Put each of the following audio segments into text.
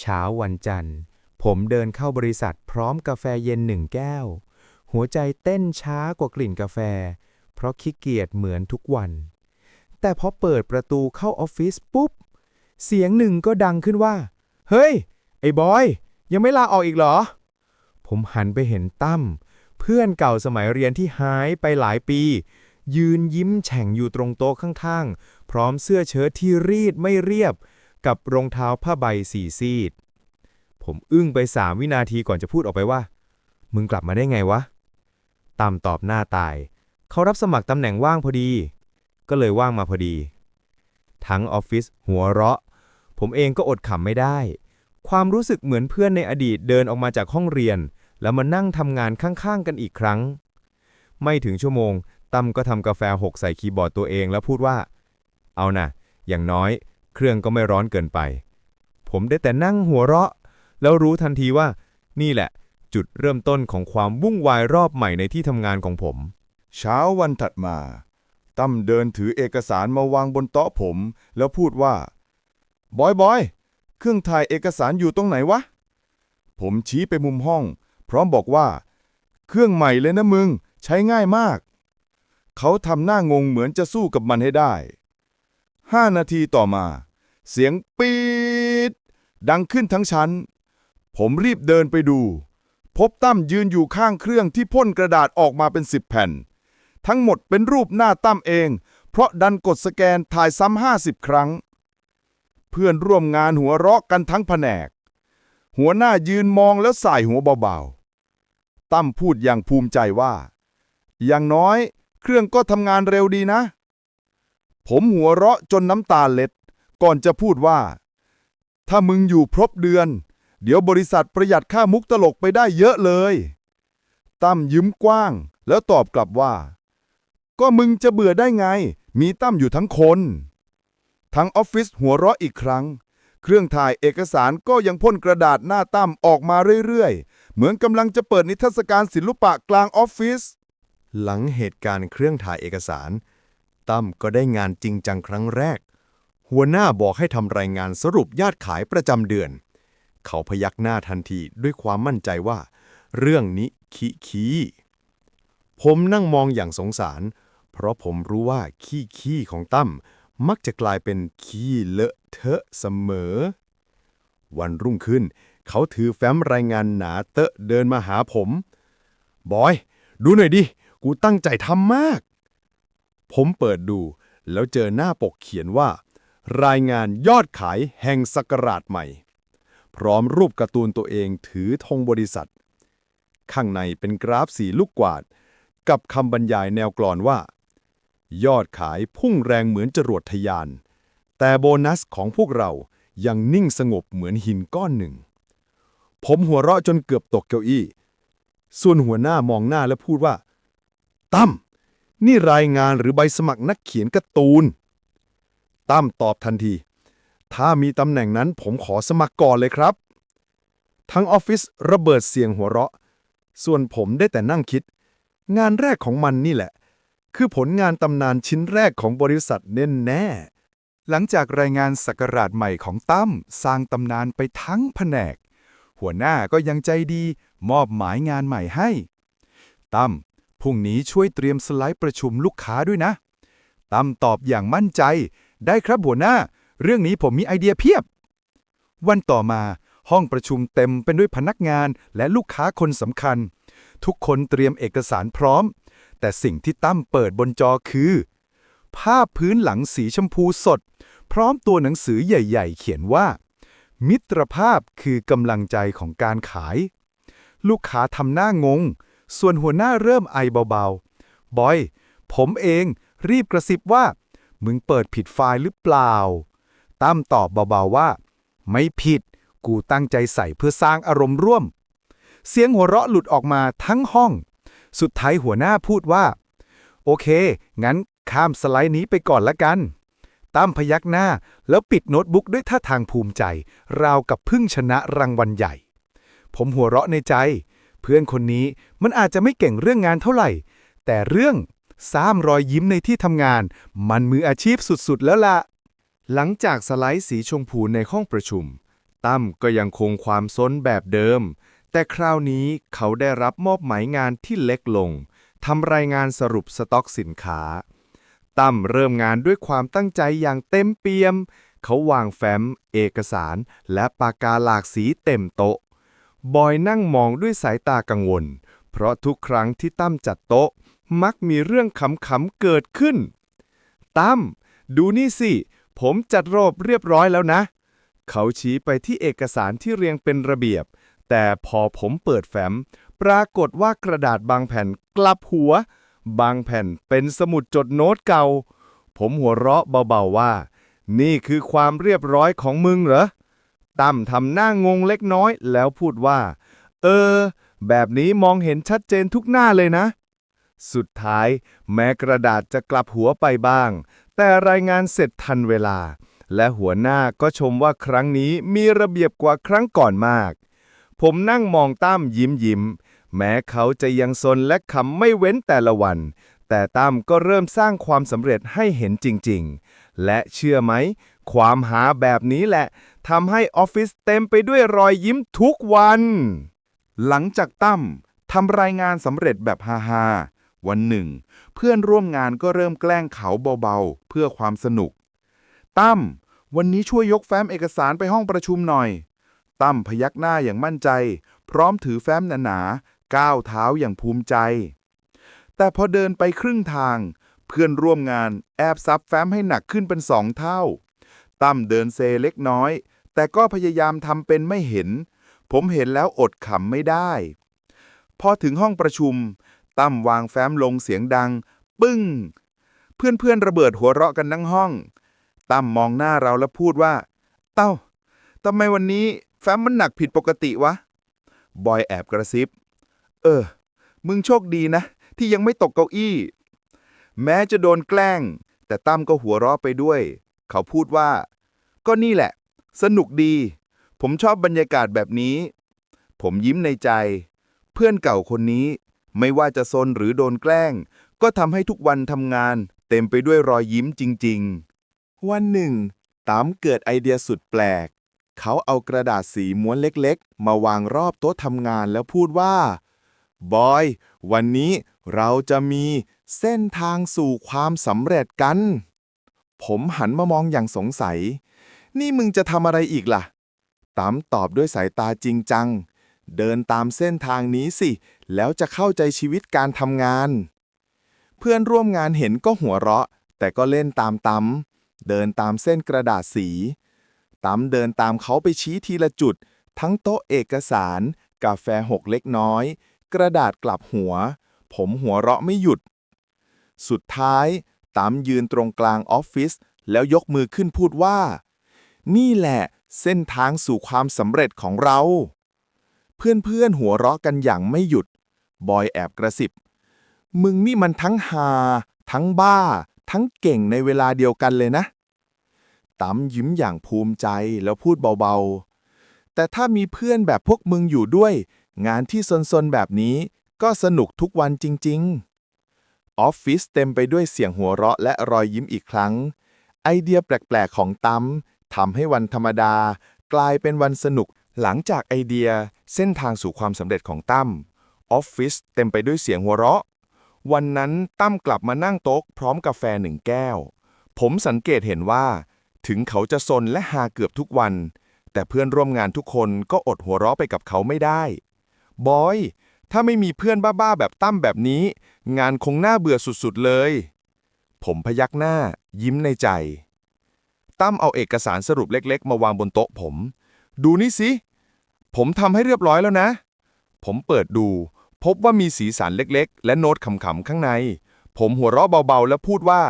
เช้าวันจันทร์ ผมเดินเข้าบริษัทพร้อมกาแฟเย็นหนึ่งแก้ว หัวใจเต้นช้ากว่ากลิ่นกาแฟ เพราะขี้เกียจเหมือนทุกวัน แต่พอเปิดประตูเข้าออฟฟิศปุ๊บ เสียงหนึ่งก็ดังขึ้นว่า เฮ้ย ไอ้บอย ยังไม่ลาออกอีกเหรอ ผมหันไปเห็นตั้มเพื่อนเก่าสมัยเรียนที่หายไปหลายปี ยืนยิ้มแฉ่งอยู่ตรงโต๊ะข้างๆ พร้อมเสื้อเชิ้ตที่รีดไม่เรียบ กับรองเท้าผ้าใบสีซีด ผมอึ้งไปสามวินาทีก่อนจะพูดออกไปว่า มึงกลับมาได้ไงวะ ตามตอบหน้าตาย เขารับสมัครตำแหน่งว่างพอดี ก็เลยว่างมาพอดี ทั้งออฟฟิศหัวเราะ ผมเองก็อดขำไม่ได้ ความรู้สึกเหมือนเพื่อนในอดีตเดินออกมาจากห้องเรียน แล้วมานั่งทำงานข้างๆกันอีกครั้ง ไม่ถึงชั่วโมงตั้มก็ทำกาแฟหกใส่คีย์บอร์ดตัวเองแล้วพูดว่า เอานะอย่างน้อย เครื่องก็ไม่ร้อนเกินไป ผมได้แต่นั่งหัวเราะ แล้วรู้ทันทีว่า นี่แหละ จุดเริ่มต้นของความวุ่นวายรอบใหม่ในที่ทำงานของผม เช้าวันถัดมา ตั้มเดินถือเอกสารมาวางบนโต๊ะผม แล้วพูดว่า บอยบอย เครื่องถ่ายเอกสารอยู่ตรงไหนวะ ผมชี้ไปมุมห้อง พร้อมบอกว่า เครื่องใหม่เลยนะมึง ใช้ง่ายมาก เขาทำหน้างงเหมือนจะสู้กับมันให้ได้ ห้านาทีต่อมา เสียงปี๊ดดังขึ้นทั้งชั้น ผมรีบเดินไปดู พบตั้มยืนอยู่ข้างเครื่องที่พ่นกระดาษออกมาเป็นสิบแผ่น ทั้งหมดเป็นรูปหน้าตั้มเอง เพราะดันกดสแกนถ่ายซ้ำห้าสิบครั้ง เพื่อนร่วมงานหัวเราะกันทั้งแผนก หัวหน้ายืนมองแล้วสายหัวเบาๆตั้มพูดอย่างภูมิใจว่า อย่างน้อย เครื่องก็ทำงานเร็วดีนะ ผมหัวเราะจนน้ำตาเล็ด ก่อนจะพูดว่า ถ้ามึงอยู่ครบเดือน เดี๋ยวบริษัทประหยัดค่ามุกตลกไปได้เยอะเลย ตั้มยิ้มกว้าง แล้วตอบกลับว่า ก็มึงจะเบื่อได้ไง มีตั้มอยู่ทั้งคน ทั้งออฟฟิศหัวเราะอีกครั้ง เครื่องถ่ายเอกสารก็ยังพ่นกระดาษหน้าตั้มออกมาเรื่อยๆ เหมือนกำลังจะเปิดนิทรรศการศิลปะกลางออฟฟิศหลังเหตุการณ์เครื่องถ่ายเอกสาร ตั้มก็ได้งานจริงจังครั้งแรก หัวหน้าบอกให้ทำรายงานสรุปยอดขายประจำเดือน เขาพยักหน้าทันทีด้วยความมั่นใจว่า เรื่องนี้ขี้ขี้ผมนั่งมองอย่างสงสาร เพราะผมรู้ว่าขี้ขี้ของตั้มมักจะกลายเป็นขี้เลอะเทอะเสมอ วันรุ่งขึ้น เขาถือแฟ้มรายงานหนาเตอะเดินมาหาผม บอย ดูหน่อยดิ กูตั้งใจทำมาก ผมเปิดดู แล้วเจอหน้าปกเขียนว่า รายงานยอดขายแห่งสกราชใหม่ พร้อมรูปการ์ตูนตัวเองถือธงบริษัท ข้างในเป็นกราฟสีลูกกวาด กับคำบรรยายแนวกลอนว่า ยอดขายพุ่งแรงเหมือนจรวดทะยาน แต่โบนัสของพวกเรายังนิ่งสงบเหมือนหินก้อนหนึ่ง ผมหัวเราะจนเกือบตกเก้าอี้ ส่วนหัวหน้ามองหน้าแล้วพูดว่า ตั้ม นี่รายงานหรือใบสมัครนักเขียนการ์ตูน ตั้มตอบทันที ถ้ามีตำแหน่งนั้นผมขอสมัครก่อนเลยครับ ทั้งออฟฟิศระเบิดเสียงหัวเราะ ส่วนผมได้แต่นั่งคิด งานแรกของมันนี่แหละ คือผลงานตำนานชิ้นแรกของบริษัทแน่แน่หลังจากรายงานสักราชใหม่ของตั้มสร้างตำนานไปทั้งแผนก หัวหน้าก็ยังใจดีมอบหมายงานใหม่ให้ตั้ม พรุ่งนี้ช่วยเตรียมสไลด์ประชุมลูกค้าด้วยนะตั้มตอบอย่างมั่นใจ ได้ครับหัวหน้า เรื่องนี้ผมมีไอเดียเพียบ วันต่อมาห้องประชุมเต็มเป็นด้วยพนักงานและลูกค้าคนสำคัญ ทุกคนเตรียมเอกสารพร้อม แต่สิ่งที่ตั้มเปิดบนจอคือ ภาพพื้นหลังสีชมพูสด พร้อมตัวหนังสือใหญ่ ๆ เขียนว่า มิตรภาพคือกำลังใจของการขาย ลูกค้าทำหน้างง ส่วนหัวหน้าเริ่มไอเบาๆ บอย ผมเองรีบกระซิบว่า มึงเปิดผิดไฟล์หรือเปล่า ตั้มตอบเบาๆว่า ไม่ผิด กูตั้งใจใส่เพื่อสร้างอารมณ์ร่วม เสียงหัวเราะหลุดออกมาทั้งห้อง สุดท้ายหัวหน้าพูดว่า โอเค งั้นข้ามสไลด์นี้ไปก่อนละกันตั้มพยักหน้าแล้วปิดโน้ตบุ๊กด้วยท่าทางภูมิใจ ราวกับเพึ่งชนะรางวัลใหญ่ ผมหัวเราะในใจ เพื่อนคนนี้มันอาจจะไม่เก่งเรื่องงานเท่าไหร่ แต่เรื่องสร้างรอยยิ้มในที่ทำงาน มันมืออาชีพสุดๆแล้วล่ะ หลังจากสไลด์สีชมพูในห้องประชุม ตั้มก็ยังคงความซนแบบเดิม แต่คราวนี้เขาได้รับมอบหมายงานที่เล็กลงทำรายงานสรุปสต็อกสินค้า ตั้มเริ่มงานด้วยความตั้งใจอย่างเต็มเปี่ยม เขาวางแฟ้ม เอกสาร และปากกาหลากสีเต็มโต๊ะ บอยนั่งมองด้วยสายตากังวล เพราะทุกครั้งที่ตั้มจัดโต๊ะ มักมีเรื่องขำๆเกิดขึ้น ตั้ม ดูนี่สิ ผมจัดรอบเรียบร้อยแล้วนะ เขาชี้ไปที่เอกสารที่เรียงเป็นระเบียบ แต่พอผมเปิดแฟ้ม ปรากฏว่ากระดาษบางแผ่นกลับหัว บางแผ่นเป็นสมุดจดโน้ตเก่า ผมหัวเราะเบาๆว่า นี่คือความเรียบร้อยของมึงเหรอ ตั้มทำหน้างงเล็กน้อยแล้วพูดว่า เออ แบบนี้มองเห็นชัดเจนทุกหน้าเลยนะ สุดท้าย แม้กระดาษจะกลับหัวไปบ้าง แต่รายงานเสร็จทันเวลา และหัวหน้าก็ชมว่าครั้งนี้มีระเบียบกว่าครั้งก่อนมาก ผมนั่งมองตั้มยิ้มยิ้ม แม้เขาจะยังซนและขำไม่เว้นแต่ละวัน แต่ตั้มก็เริ่มสร้างความสำเร็จให้เห็นจริง ๆ และเชื่อไหม ความหาแบบนี้แหละ ทำให้ออฟฟิศเต็มไปด้วยรอยยิ้มทุกวัน หลังจากตั้มทำรายงานสำเร็จแบบฮาๆวันหนึ่ง เพื่อนร่วมงานก็เริ่มแกล้งเขาเบาๆ เพื่อความสนุก ตั้ม วันนี้ช่วยยกแฟ้มเอกสารไปห้องประชุมหน่อย ตั้มพยักหน้าอย่างมั่นใจ พร้อมถือแฟ้มหนาๆก้าวเท้าอย่างภูมิใจ แต่พอเดินไปครึ่งทาง เพื่อนร่วมงานแอบซับแฟ้มให้หนักขึ้นเป็นสองเท่า ตั้มเดินเซเล็กน้อย แต่ก็พยายามทำเป็นไม่เห็น ผมเห็นแล้วอดขำไม่ได้ พอถึงห้องประชุม ตั้มวางแฟ้มลงเสียงดัง ปึ้ง เพื่อนๆระเบิดหัวเราะกันทั้งห้อง ตั้มมองหน้าเราแล้วพูดว่า เต้าทำไมวันนี้แฟ้มมันหนักผิดปกติวะ บอยแอบกระซิบ เออ มึงโชคดีนะ ที่ยังไม่ตกเก้าอี้ แม้จะโดนแกล้ง แต่ตั้มก็หัวเราะไปด้วย เขาพูดว่า ก็นี่แหละ สนุกดี ผมชอบบรรยากาศแบบนี้ ผมยิ้มในใจ เพื่อนเก่าคนนี้ ไม่ว่าจะซนหรือโดนแกล้ง ก็ทำให้ทุกวันทำงาน เต็มไปด้วยรอยยิ้มจริง ๆ วันหนึ่งตั้มเกิดไอเดียสุดแปลก เขาเอากระดาษสีม้วนเล็กๆ มาวางรอบโต๊ะทำงานแล้วพูดว่า บอย วันนี้เราจะมีเส้นทางสู่ความสำเร็จกัน ผมหันมามองอย่างสงสัย นี่มึงจะทำอะไรอีกล่ะตั้มตอบด้วยสายตาจริงจัง เดินตามเส้นทางนี้สิ แล้วจะเข้าใจชีวิตการทำงาน เพื่อนร่วมงานเห็นก็หัวเราะ แต่ก็เล่นตามตั้มเดินตามเส้นกระดาษสีตั้มเดินตามเขาไปชี้ทีละจุด ทั้งโต๊ะเอกสาร กาแฟหกเล็กน้อย กระดาษกลับหัว ผมหัวเราะไม่หยุด สุดท้ายตั้มยืนตรงกลางออฟฟิศแล้วยกมือขึ้นพูดว่า นี่แหละเส้นทางสู่ความสำเร็จของเรา เพื่อนๆหัวเราะกันอย่างไม่หยุด บอยแอบกระซิบ มึงนี่มันทั้งฮาทั้งบ้า ทั้งเก่งในเวลาเดียวกันเลยนะตั้มยิ้มอย่างภูมิใจแล้วพูดเบาๆ แต่ถ้ามีเพื่อนแบบพวกมึงอยู่ด้วย งานที่ซนๆแบบนี้ก็สนุกทุกวันจริง ๆ ออฟฟิศเต็มไปด้วยเสียงหัวเราะและรอยยิ้มอีกครั้ง ไอเดียแปลกๆของตั้ม ทำให้วันธรรมดา กลายเป็นวันสนุกหลังจากไอเดียเส้นทางสู่ความสำเร็จของตั้มออฟฟิศเต็มไปด้วยเสียงหัวเราะ วันนั้นตั้มกลับมานั่งโต๊ะพร้อมกาแฟหนึ่งแก้ว ผมสังเกตเห็นว่า ถึงเขาจะซนและหาเกือบทุกวัน แต่เพื่อนร่วมงานทุกคนก็อดหัวเราะไปกับเขาไม่ได้ บอย ถ้าไม่มีเพื่อนบ้าๆแบบตั้มแบบนี้ งานคงน่าเบื่อสุดๆเลย ผมพยักหน้า ยิ้มในใจ ตั้มเอาเอกสารสรุปเล็ก ๆ มาวางบนโต๊ะผม ดูนี่สิ ผมทำให้เรียบร้อยแล้วนะ ผมเปิดดู พบว่ามีสีสันเล็กๆ และโน้ตขำๆข้างใน ผมหัวเราะเบาๆ แล้วพูดว่า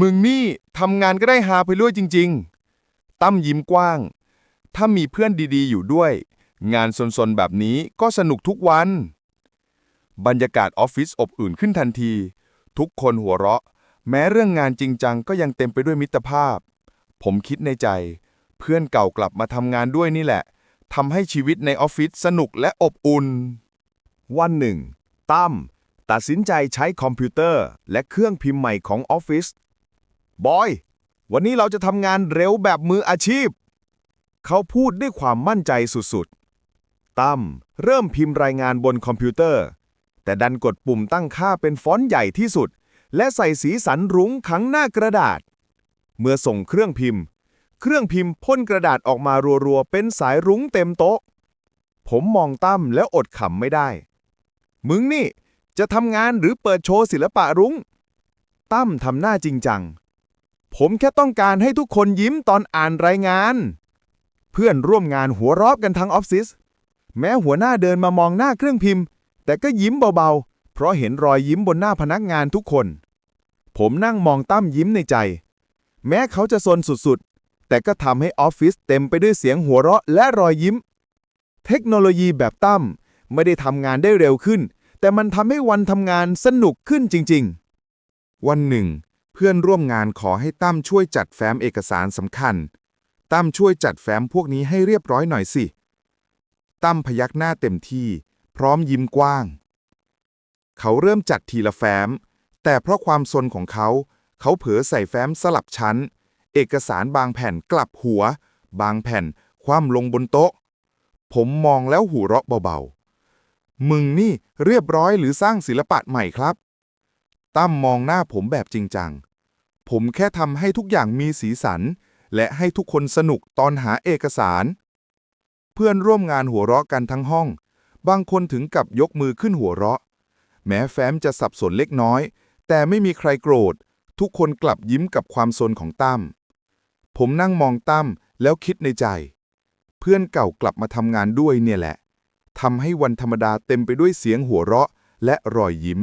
มึงนี่ทำงานก็ได้ฮาไปด้วยจริง ๆ ตั้มยิ้มกว้าง ถ้ามีเพื่อนดีๆ อยู่ด้วย งานซนๆ แบบนี้ก็สนุกทุกวัน บรรยากาศออฟฟิศอบอุ่นขึ้นทันที ทุกคนหัวเราะ แม้เรื่องงานจริงจังก็ยังเต็มไปด้วยมิตรภาพ ผมคิดในใจ เพื่อนเก่ากลับมาทำงานด้วยนี่แหละทำให้ชีวิตในออฟฟิศสนุกและอบอุ่น วันหนึ่ง ตั้มตัดสินใจใช้คอมพิวเตอร์ และเครื่องพิมพ์ใหม่ของออฟฟิศบอย วันนี้เราจะทำงานเร็วแบบมืออาชีพ เขาพูดด้วยความมั่นใจสุดๆ ตั้มเริ่มพิมพ์รายงานบนคอมพิวเตอร์ แต่ดันกดปุ่มตั้งค่าเป็นฟอนต์ใหญ่ที่สุด และใส่สีสันรุ้งขังหน้ากระดาษ เมื่อส่งเครื่องพิมพ์ เครื่องพิมพ์พ่นกระดาษออกมารัวๆ เป็นสายรุ้งเต็มโต๊ะ ผมมองตั้มแล้วอดขำไม่ได้ มึงนี่ จะทำงานหรือเปิดโชว์ศิลปะรุ้ง ตั้มทำหน้าจริงจัง ผมแค่ต้องการให้ทุกคนยิ้มตอนอ่านรายงาน เพื่อนร่วมงานหัวราะกันทั้งออฟฟิศแม้หัวหน้าเดินมามองหน้าเครื่องพิมพ์ แต่ก็ยิ้มเบาๆ เพราะเห็นรอยยิ้มบนหน้าพนักงานทุกคน ผมนั่งมองตั้มยิ้มในใจ แม้เขาจะซนสุดๆ แต่ก็ทำให้ออฟฟิศเต็มไปด้วยเสียงหัวเราะและรอยยิ้ม เทคโนโลยีแบบตั้มไม่ได้ทำงานได้เร็วขึ้น แต่มันทำให้วันทำงานสนุกขึ้นจริงๆ วันหนึ่ง เพื่อนร่วมงานขอให้ตั้มช่วยจัดแฟ้มเอกสารสำคัญ ตั้มช่วยจัดแฟ้มพวกนี้ให้เรียบร้อยหน่อยสิ ตั้มพยักหน้าเต็มที่ พร้อมยิ้มกว้าง เขาเริ่มจัดทีละแฟ้ม แต่เพราะความซนของเขา เขาเผลอใส่แฟ้มสลับชั้น เอกสารบางแผ่นกลับหัว บางแผ่นคว่ำลงบนโต๊ะ ผมมองแล้วหูเราะเบาๆ มึงนี่เรียบร้อยหรือสร้างศิลปะใหม่ครับ ตั้มมองหน้าผมแบบจริงจัง ผมแค่ทำให้ทุกอย่างมีสีสัน และให้ทุกคนสนุกตอนหาเอกสาร เพื่อนร่วมงานหัวเราะกันทั้งห้อง บางคนถึงกับยกมือขึ้นหัวเราะ แม้แฟ้มจะสับสนเล็กน้อย แต่ไม่มีใครโกรธ ทุกคนกลับยิ้มกับความสนของตั้ม ผมนั่งมองตั้มแล้วคิดในใจ เพื่อนเก่ากลับมาทำงานด้วยเนี่ยแหละทำให้วันธรรมดาเต็มไปด้วยเสียงหัวเราะและรอยยิ้ม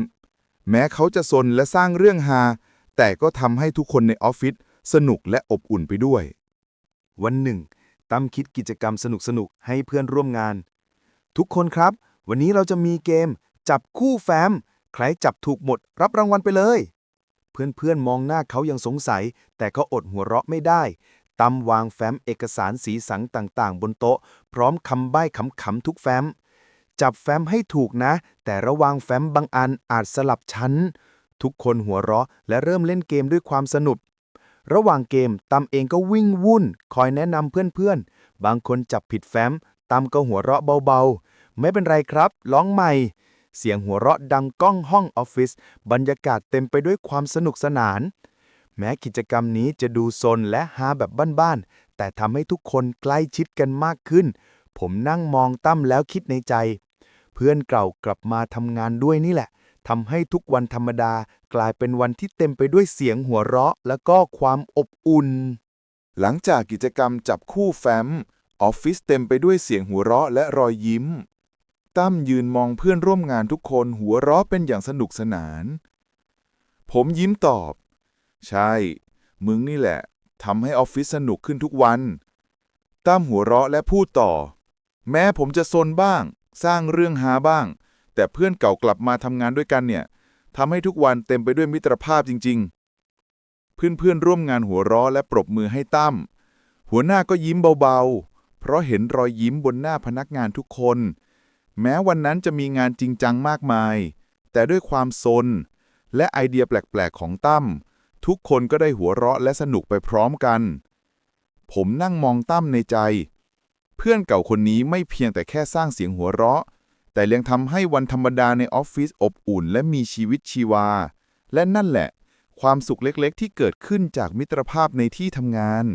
แม้เขาจะซนและสร้างเรื่องฮาแต่ก็ทำให้ทุกคนในออฟฟิศสนุกและอบอุ่นไปด้วย วันหนึ่ง ตั้มคิดกิจกรรมสนุกๆให้เพื่อนร่วมงาน ทุกคนครับ วันนี้เราจะมีเกม จับคู่แฟ้ม ใครจับถูกหมดรับรางวัลไปเลย เพื่อนๆมองหน้าเขายังสงสัย แต่เขาอดหัวเราะไม่ได้ตัมวางแฟ้มเอกสารสีสันต่างๆ บนโต๊ะ พร้อมคำใบ้ขำๆทุกแฟ้ม จับแฟ้มให้ถูกนะ แต่ระวังแฟ้มบางอันอาจสลับชั้น ทุกคนหัวเราะและเริ่มเล่นเกมด้วยความสนุก ระหว่างเกมตัมเองก็วิ่งวุ่น คอยแนะนำเพื่อนๆ บางคนจับผิดแฟ้มตัมก็หัวเราะเบาๆ ไม่เป็นไรครับ ร้องใหม่ เสียงหัวเราะดังก้องห้องออฟฟิศบรรยากาศเต็มไปด้วยความสนุกสนาน แม้กิจกรรมนี้จะดูซนและฮาแบบบ้านๆ แต่ทำให้ทุกคนใกล้ชิดกันมากขึ้น ผมนั่งมองตั้มแล้วคิดในใจ เพื่อนเก่ากลับมาทำงานด้วยนี่แหละทำให้ทุกวันธรรมดากลายเป็นวันที่เต็มไปด้วยเสียงหัวเราะ และก็ความอบอุ่น หลังจากกิจกรรมจับคู่แฟ้ม ออฟฟิศเต็มไปด้วยเสียงหัวเราะและรอยยิ้ม ตั้มยืนมองเพื่อนร่วมงานทุกคนหัวเราะเป็นอย่างสนุกสนาน ผมยิ้มตอบ ใช่ มึงนี่แหละทำให้ออฟฟิศสนุกขึ้นทุกวัน ตั้มหัวเราะและพูดต่อ แม้ผมจะซนบ้าง สร้างเรื่องหาบ้าง แต่เพื่อนเก่ากลับมาทำงานด้วยกันเนี่ยทำให้ทุกวันเต็มไปด้วยมิตรภาพจริง ๆ เพื่อนๆร่วมงานหัวเราะและปรบมือให้ตั้มหัวหน้าก็ยิ้มเบาๆ เพราะเห็นรอยยิ้มบนหน้าพนักงานทุกคน แม้วันนั้นจะมีงานจริงจังมากมาย แต่ด้วยความซน และไอเดียแปลก ๆ ของตั้ม ทุกคนก็ได้หัวเราะและสนุกไปพร้อมกัน ผมนั่งมองตั้มในใจ เพื่อนเก่าคนนี้ไม่เพียงแต่แค่สร้างเสียงหัวเราะ แต่ยังทำให้วันธรรมดาในออฟฟิศอบอุ่น และมีชีวิตชีวา และนั่นแหละ ความสุขเล็กๆ ที่เกิดขึ้นจากมิตรภาพในที่ทำงาน